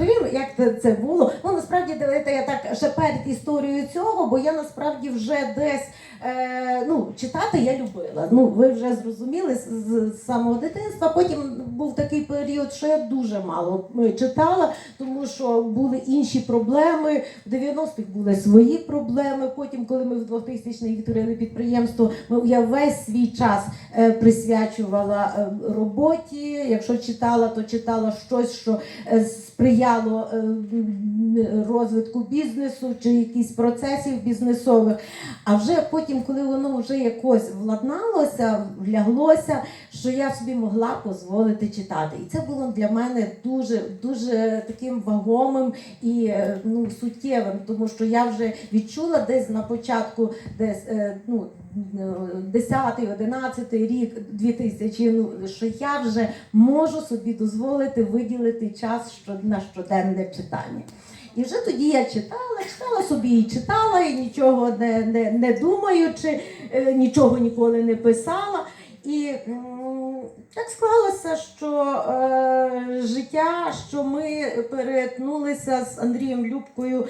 розповім, як це- було. Ну насправді давайте я так ще перед історією цього, бо я насправді вже десь е, ну, читати я любила. Ну, ви вже зрозуміли з, з- самого дитинства. Потім був такий період, що я дуже мало е, читала, тому що були інші проблеми. В 90-х були свої проблеми. Потім, коли ми в 2000-х відкрили підприємство, я весь свій час е, присвячувала е, роботі. Якщо читала, то читала щось, що е, сприяло е, розвитку бізнесу чи якісь процесів бізнесових. А вже потім, коли воно вже якось владналося, вляглося, що я собі могла дозволити читати. І це було для мене дуже дуже таким вагомим і е, ну, суттєвим, тому що я вже відчула десь на початку, десь е, ну. 10-11 рік 2000, ну, що я вже можу собі дозволити виділити час що- на щоденне читання. І вже тоді я читала, читала собі і читала, і нічого не, не, не думаючи, е, нічого ніколи не писала. І так склалося, що е, життя, що ми перетнулися з Андрієм Любкою